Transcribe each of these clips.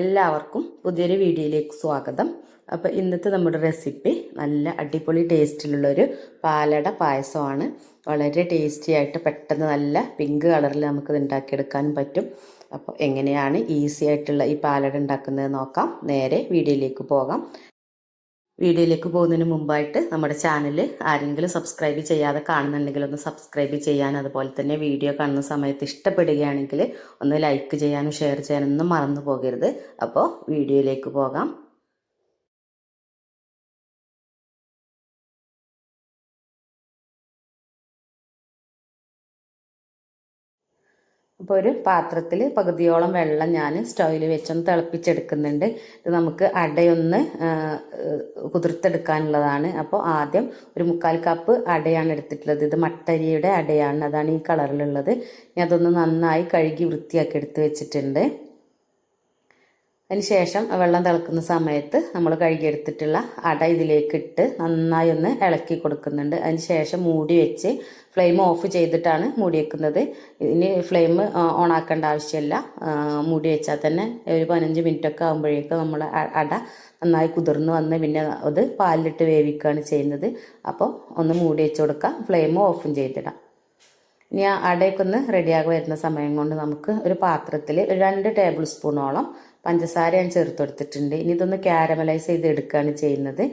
എല്ലാവർക്കും പുതിയൊരു വീഡിയോയിലേക്ക് സ്വാഗതം. അപ്പോൾ ഇന്നത്തെ നമ്മുടെ റെസിപ്പി നല്ല അടിപൊളി ടേസ്റ്റിലുള്ളൊരു പാലട പായസമാണ്. വളരെ ടേസ്റ്റി ആയിട്ട് പെട്ടെന്ന് നല്ല പിങ്ക് കളറിൽ നമുക്കിത് ഉണ്ടാക്കിയെടുക്കാനും പറ്റും. അപ്പോൾ എങ്ങനെയാണ് ഈസി ആയിട്ടുള്ള ഈ പാലട ഉണ്ടാക്കുന്നത് നോക്കാം. നേരെ വീഡിയോയിലേക്ക് പോകാം. വീഡിയോയിലേക്ക് പോകുന്നതിന് മുമ്പായിട്ട് നമ്മുടെ ചാനൽ ആരെങ്കിലും സബ്സ്ക്രൈബ് ചെയ്യാതെ കാണുന്നുണ്ടെങ്കിൽ ഒന്ന് സബ്സ്ക്രൈബ് ചെയ്യാൻ അതുപോലെ തന്നെ വീഡിയോ കാണുന്ന സമയത്ത് ഇഷ്ടപ്പെടുകയാണെങ്കിൽ ഒന്ന് ലൈക്ക് ചെയ്യാനും ഷെയർ ചെയ്യാനൊന്നും മറന്നു പോകരുത്. അപ്പോൾ വീഡിയോയിലേക്ക് പോകാം. അപ്പോൾ ഒരു പാത്രത്തിൽ പകുതിയോളം വെള്ളം ഞാൻ സ്റ്റൗവിൽ വെച്ചൊന്ന് തിളപ്പിച്ചെടുക്കുന്നുണ്ട്. ഇത് നമുക്ക് അടയൊന്ന് കുതിർത്തെടുക്കാനുള്ളതാണ്. അപ്പോൾ ആദ്യം ഒരു മുക്കാൽ കപ്പ് അടയാണ് എടുത്തിട്ടുള്ളത്. ഇത് മട്ടരിയുടെ അടയാണ്. അതാണ് ഈ കളറിലുള്ളത്. ഞാൻ അതൊന്ന് നന്നായി കഴുകി വൃത്തിയാക്കി എടുത്ത് വെച്ചിട്ടുണ്ട്. ശേഷം വെള്ളം തിളക്കുന്ന സമയത്ത് നമ്മൾ കഴുകിയെടുത്തിട്ടുള്ള അട ഇതിലേക്ക് ഇട്ട് നന്നായി ഒന്ന് ഇളക്കി കൊടുക്കുന്നുണ്ട്. അതിന് ശേഷം മൂടി വെച്ച് ഫ്ലെയിം ഓഫ് ചെയ്തിട്ടാണ് മൂടി വെക്കുന്നത്. ഇനി ഫ്ലെയിം ഓൺ ആക്കേണ്ട ആവശ്യമില്ല. മൂടി വെച്ചാൽ തന്നെ ഒരു പതിനഞ്ച് മിനിറ്റൊക്കെ ആകുമ്പോഴേക്കും നമ്മൾ അട നന്നായി കുതിർന്ന് വന്ന് പിന്നെ അത് പാലിലിട്ട് വേവിക്കുകയാണ് ചെയ്യുന്നത്. അപ്പോൾ ഒന്ന് മൂടി വെച്ച് കൊടുക്കാം. ഫ്ലെയിം ഓഫും ചെയ്തിടാം. ഇനി ആ അടയൊക്കെ ഒന്ന് റെഡിയാകി വരുന്ന സമയം കൊണ്ട് നമുക്ക് ഒരു പാത്രത്തിൽ രണ്ട് ടേബിൾ സ്പൂണോളം പഞ്ചസാര ഞാൻ ചേർത്ത് കൊടുത്തിട്ടുണ്ട് ഇനി ഇതൊന്ന് ക്യാരമലൈസ് ചെയ്ത് എടുക്കുകയാണ് ചെയ്യുന്നത്.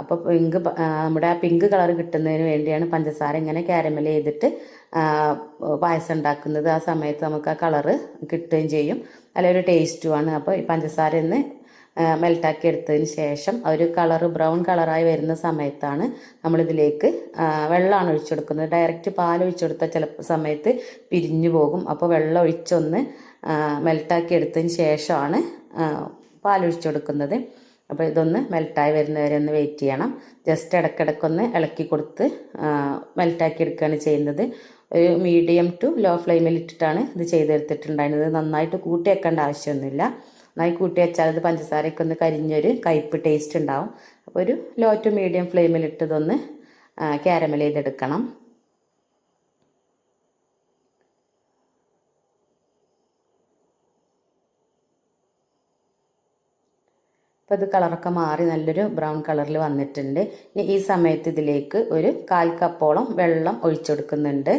അപ്പോൾ പിങ്ക് നമ്മുടെ ആ പിങ്ക് കളർ കിട്ടുന്നതിന് വേണ്ടിയാണ് പഞ്ചസാര ഇങ്ങനെ ക്യാരമൽ ചെയ്തിട്ട് പായസം ഉണ്ടാക്കുന്നത്. ആ സമയത്ത് നമുക്ക് ആ കളറ് കിട്ടുകയും ചെയ്യും. നല്ലൊരു ടേസ്റ്റുമാണ് അപ്പോൾ ഈ പഞ്ചസാര ഒന്ന് മെൽട്ടാക്കി എടുത്തതിന് ശേഷം ഒരു കളർ ബ്രൗൺ കളറായി വരുന്ന സമയത്താണ് നമ്മളിതിലേക്ക് വെള്ളമാണ് ഒഴിച്ചെടുക്കുന്നത്. ഡയറക്റ്റ് പാൽ ഒഴിച്ചെടുത്ത ചില സമയത്ത് പിരിഞ്ഞു പോകും. അപ്പോൾ വെള്ളം ഒഴിച്ചൊന്ന് മെൽട്ടാക്കി എടുത്തതിന് ശേഷമാണ് പാലൊഴിച്ച് കൊടുക്കുന്നത്. അപ്പോൾ ഇതൊന്ന് മെൽട്ടായി വരുന്നവരെ ഒന്ന് വെയിറ്റ് ചെയ്യണം. ജസ്റ്റ് ഇടക്കിടക്കൊന്ന് ഇളക്കി കൊടുത്ത് മെൽട്ടാക്കി എടുക്കുകയാണ് ചെയ്യുന്നത്. ഒരു മീഡിയം ടു ലോ ഫ്ലെയിമിൽ ഇട്ടിട്ടാണ് ഇത് ചെയ്തെടുത്തിട്ടുണ്ടായിരുന്നത്. നന്നായിട്ട് കൂട്ടി വെക്കേണ്ട ആവശ്യമൊന്നുമില്ല. നന്നായി കൂട്ടി വെച്ചാൽ അത് പഞ്ചസാരയൊക്കെ ഒന്ന് കരിഞ്ഞൊരു കയ്പ്പ് ടേസ്റ്റ് ഉണ്ടാവും. അപ്പോൾ ഒരു ലോ ടു മീഡിയം ഫ്ലെയിമിൽ ഇട്ടതൊന്ന് ക്യാരമൽ ചെയ്തെടുക്കണം. അപ്പോൾ ഇത് കളറൊക്കെ മാറി നല്ലൊരു ബ്രൗൺ കളറിൽ വന്നിട്ടുണ്ട്. ഇനി ഈ സമയത്ത് ഇതിലേക്ക് ഒരു കാൽ കപ്പോളം വെള്ളം ഒഴിച്ചെടുക്കുന്നുണ്ട്.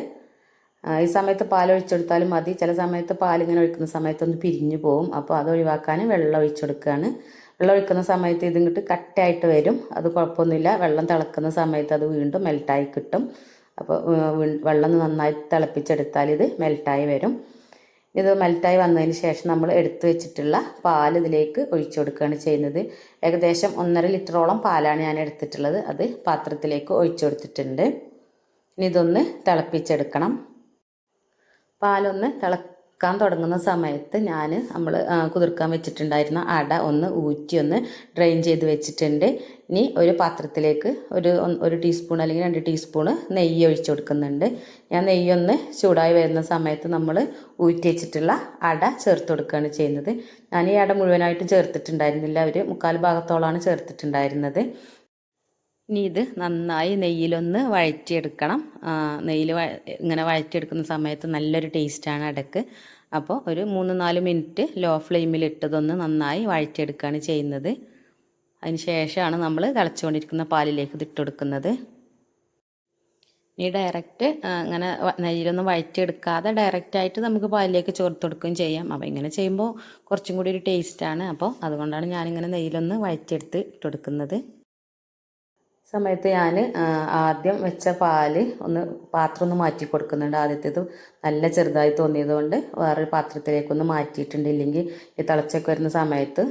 ഈ സമയത്ത് പാൽ ഒഴിച്ചെടുത്താലും മതി. ചില സമയത്ത് പാൽ ഇങ്ങനെ ഒഴിക്കുന്ന സമയത്തൊന്ന് പിരിഞ്ഞു പോകും അപ്പോൾ അത് ഒഴിവാക്കാൻ വെള്ളം ഒഴിച്ചെടുക്കുകയാണ് വെള്ളം ഒഴിക്കുന്ന സമയത്ത് ഇതിങ്ങോട്ട് കട്ടായിട്ട് വരും. അത് കുഴപ്പമൊന്നുമില്ല. വെള്ളം തിളക്കുന്ന സമയത്ത് അത് വീണ്ടും മെൽട്ടായി കിട്ടും. അപ്പോൾ വെള്ളം നന്നായി തിളപ്പിച്ചെടുത്താൽ ഇത് മെൽട്ടായി വരും. ഇത് മെൽറ്റായി വന്നതിന് ശേഷം നമ്മൾ എടുത്തു വെച്ചിട്ടുള്ള പാൽ ഇതിലേക്ക് ഒഴിച്ചു കൊടുക്കുകയാണ് ചെയ്യുന്നത്. ഏകദേശം ഒന്നര ലിറ്ററോളം പാലാണ് ഞാൻ എടുത്തിട്ടുള്ളത്. അത് പാത്രത്തിലേക്ക് ഒഴിച്ചു കൊടുത്തിട്ടുണ്ട്. ഇനി ഇതൊന്ന് തിളപ്പിച്ചെടുക്കണം. പാലൊന്ന് തിളക്കാൻ തുടങ്ങുന്ന സമയത്ത് ഞാൻ നമ്മൾ കുതിർക്കാൻ വെച്ചിട്ടുണ്ടായിരുന്ന അട ഒന്ന് ഊറ്റി ഒന്ന് ഡ്രെയിൻ ചെയ്ത് വെച്ചിട്ടുണ്ട്. ഇനി ഒരു പാത്രത്തിലേക്ക് ഒരു ഒരു ടീസ്പൂൺ അല്ലെങ്കിൽ രണ്ട് ടീസ്പൂണ് നെയ്യ് ഒഴിച്ചു കൊടുക്കുന്നുണ്ട്. ഞാൻ നെയ്യൊന്ന് ചൂടായി വരുന്ന സമയത്ത് നമ്മൾ ഊറ്റി വെച്ചിട്ടുള്ള അട ചേർത്ത് കൊടുക്കുകയാണ് ചെയ്യുന്നത്. ഞാൻ ഈ അട മുഴുവനായിട്ട് ചേർത്തിട്ടുണ്ടായിരുന്നില്ല. ഒരു മുക്കാൽ ഭാഗത്തോളമാണ് ചേർത്തിട്ടുണ്ടായിരുന്നത്. ഇനി ഇത് നന്നായി നെയ്യിലൊന്ന് വഴറ്റിയെടുക്കണം. നെയ്യിൽ ഇങ്ങനെ വഴറ്റിയെടുക്കുന്ന സമയത്ത് നല്ലൊരു ടേസ്റ്റാണ് അടക്ക്. അപ്പോൾ ഒരു മൂന്ന് നാല് മിനിറ്റ് ലോ ഫ്ലെയിമിൽ ഇട്ടതൊന്ന് നന്നായി വഴറ്റിയെടുക്കുകയാണ് ചെയ്യുന്നത്. അതിന് ശേഷമാണ് നമ്മൾ തിളച്ചുകൊണ്ടിരിക്കുന്ന പാലിലേക്ക് ഇത് കൊടുക്കുന്നത് ഇനി ഡയറക്റ്റ് അങ്ങനെ നെയ്യിലൊന്നും വഴറ്റിയെടുക്കാതെ ഡയറക്റ്റായിട്ട് നമുക്ക് പാലിലേക്ക് ചേർത്ത് കൊടുക്കുകയും ചെയ്യാം. അപ്പോൾ ഇങ്ങനെ ചെയ്യുമ്പോൾ കുറച്ചും കൂടി ഒരു ടേസ്റ്റാണ് അപ്പോൾ അതുകൊണ്ടാണ് ഞാനിങ്ങനെ നെയ്യിലൊന്ന് വഴറ്റിയെടുത്ത് ഇട്ടുകൊടുക്കുന്നത്. സമയത്ത് ഞാൻ ആദ്യം വെച്ച പാൽ ഒന്ന് പാത്രം ഒന്ന് മാറ്റി കൊടുക്കുന്നുണ്ട്. ആദ്യത്തേത് നല്ല ചെറുതായി തോന്നിയത് കൊണ്ട് വേറൊരു പാത്രത്തിലേക്കൊന്ന് മാറ്റിയിട്ടുണ്ട്. ഇല്ലെങ്കിൽ ഈ തിളച്ചൊക്കെ വരുന്ന സമയത്ത്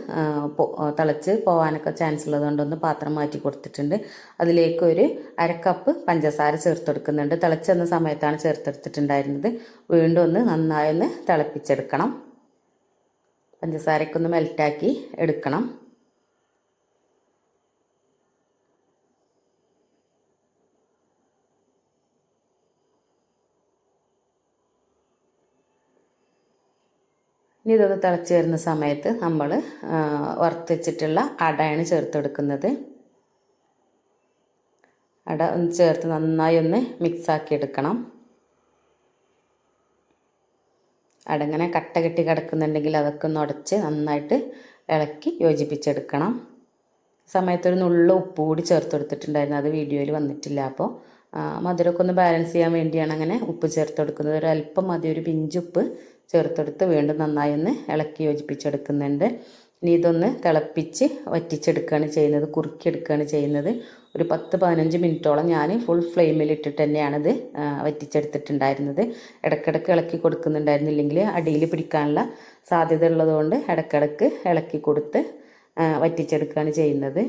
തിളച്ച് പോകാനൊക്കെ ചാൻസ് ഉള്ളതുകൊണ്ട് ഒന്ന് പാത്രം മാറ്റി കൊടുത്തിട്ടുണ്ട്. അതിലേക്ക് ഒരു അരക്കപ്പ് പഞ്ചസാര ചേർത്ത് കൊടുക്കുന്നുണ്ട് തിളച്ചെന്ന സമയത്താണ് ചേർത്തെടുത്തിട്ടുണ്ടായിരുന്നത്. വീണ്ടും ഒന്ന് നന്നായി ഒന്ന് തിളപ്പിച്ചെടുക്കണം. പഞ്ചസാരയ്ക്കൊന്ന് മെൽറ്റാക്കി എടുക്കണം. ഇനി ഇതൊന്ന് തിളച്ച് വരുന്ന സമയത്ത് നമ്മൾ വറുത്ത് വെച്ചിട്ടുള്ള അടയാണ് ചേർത്തെടുക്കുന്നത്. അട ഒന്ന് ചേർത്ത് നന്നായി ഒന്ന് മിക്സാക്കി എടുക്കണം. അടങ്ങനെ കട്ട കെട്ടി കിടക്കുന്നുണ്ടെങ്കിൽ അതൊക്കെ ഒന്ന് ഉടച്ച് നന്നായിട്ട് ഇളക്കി യോജിപ്പിച്ചെടുക്കണം. സമയത്തൊരു നുള്ള ഉപ്പ് കൂടി ചേർത്ത് കൊടുത്തിട്ടുണ്ടായിരുന്നു അത് വീഡിയോയിൽ വന്നിട്ടില്ല. അപ്പോൾ മധുരമൊക്കെ ഒന്ന് ബാലൻസ് ചെയ്യാൻ വേണ്ടിയാണ് അങ്ങനെ ഉപ്പ് ചേർത്ത് കൊടുക്കുന്നത് ഒരു അല്പം മതി ഒരു പിഞ്ചുപ്പ് ചേർത്തെടുത്ത് വീണ്ടും നന്നായി ഒന്ന് ഇളക്കി യോജിപ്പിച്ചെടുക്കുന്നുണ്ട്. ഇനി ഇതൊന്ന് തിളപ്പിച്ച് വറ്റിച്ചെടുക്കുകയാണ് ചെയ്യുന്നത് കുറുക്കിയെടുക്കുകയാണ് ചെയ്യുന്നത്. ഒരു പത്ത് പതിനഞ്ച് മിനിറ്റോളം ഞാൻ ഫുൾ ഫ്ലെയിമിൽ ഇട്ടിട്ട് തന്നെയാണിത് വറ്റിച്ചെടുത്തിട്ടുണ്ടായിരുന്നത്. ഇടയ്ക്കിടയ്ക്ക് ഇളക്കി കൊടുക്കുന്നുണ്ടായിരുന്നില്ലെങ്കിൽ അടിയിൽ പിടിക്കാനുള്ള സാധ്യത ഉള്ളതുകൊണ്ട് ഇടയ്ക്കിടയ്ക്ക് ഇളക്കി കൊടുത്ത് വറ്റിച്ചെടുക്കുകയാണ് ചെയ്യുന്നത്.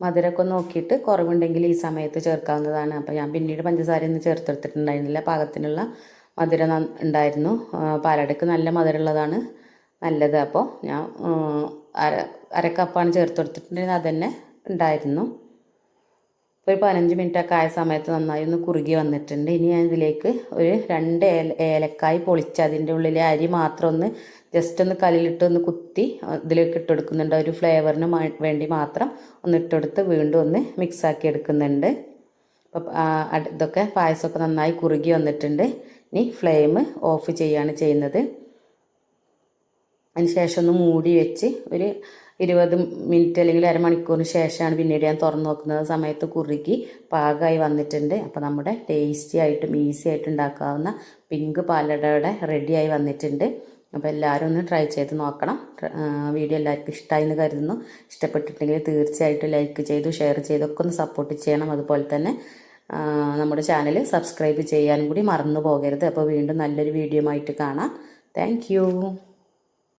മധുരമൊക്കെ നോക്കിയിട്ട് കുറവുണ്ടെങ്കിൽ ഈ സമയത്ത് ചേർക്കാവുന്നതാണ്. അപ്പോൾ ഞാൻ പിന്നീട് പഞ്ചസാരയൊന്നും ചേർത്തെടുത്തിട്ടുണ്ടായിരുന്നില്ല പാകത്തിനുള്ള മധുരം ഉണ്ടായിരുന്നു. പാലടക്ക് നല്ല മധുരമുള്ളതാണ്. നല്ലത്. അപ്പോൾ ഞാൻ അര അരക്കപ്പാണ് ചേർത്തെടുത്തിട്ടുണ്ടായിരുന്നത് അതുതന്നെ ഉണ്ടായിരുന്നു. ഒരു പതിനഞ്ച് മിനിറ്റൊക്കെ ആയ സമയത്ത് നന്നായി ഒന്ന് കുറുകി വന്നിട്ടുണ്ട്. ഇനി ഞാൻ ഇതിലേക്ക് ഒരു രണ്ട് ഏല ഏലക്കായ് പൊളിച്ച് അതിന്റെ ഉള്ളിലെ അരി മാത്രം ഒന്ന് ജസ്റ്റ് ഒന്ന് കല്ലിലിട്ട് ഒന്ന് കുത്തി ഇതിലേക്ക് ഇട്ടെടുക്കുന്നുണ്ട് ഒരു ഫ്ലേവറിന് വേണ്ടി മാത്രം ഒന്ന് ഇട്ടെടുത്ത് വീണ്ടും ഒന്ന് മിക്സാക്കി എടുക്കുന്നുണ്ട്. അപ്പോൾ ഇതൊക്കെ പായസമൊക്കെ നന്നായി കുറുകി വന്നിട്ടുണ്ട്. ഇനി ഫ്ലെയിം ഓഫ് ചെയ്യുകയാണ് ചെയ്യുന്നത്. അതിന് ശേഷം ഒന്ന് മൂടി വെച്ച് ഒരു ഇരുപത് മിനിറ്റ് അല്ലെങ്കിൽ അരമണിക്കൂറിന് ശേഷമാണ് പിന്നീട് ഞാൻ തുറന്നു നോക്കുന്നത്. സമയത്ത് കുറുകി പാകമായി വന്നിട്ടുണ്ട്. അപ്പോൾ നമ്മുടെ ടേസ്റ്റി ആയിട്ടും ഈസി ആയിട്ട് ഉണ്ടാക്കാവുന്ന പിങ്ക് പാലടയുടെ റെഡിയായി വന്നിട്ടുണ്ട്. അപ്പോൾ എല്ലാവരും ഒന്ന് ട്രൈ ചെയ്ത് നോക്കണം. വീഡിയോ എല്ലാവർക്കും ഇഷ്ടമായി എന്ന് കരുതുന്നു. ഇഷ്ടപ്പെട്ടിട്ടുണ്ടെങ്കിൽ തീർച്ചയായിട്ടും ലൈക്ക് ചെയ്തു ഷെയർ ചെയ്തൊക്കെ ഒന്ന് സപ്പോർട്ട് ചെയ്യണം. അതുപോലെ തന്നെ നമ്മുടെ ചാനൽ സബ്സ്ക്രൈബ് ചെയ്യാനും കൂടി മറന്നു പോകരുത്. അപ്പോൾ വീണ്ടും നല്ലൊരു വീഡിയോ ആയിട്ട് കാണാം. താങ്ക്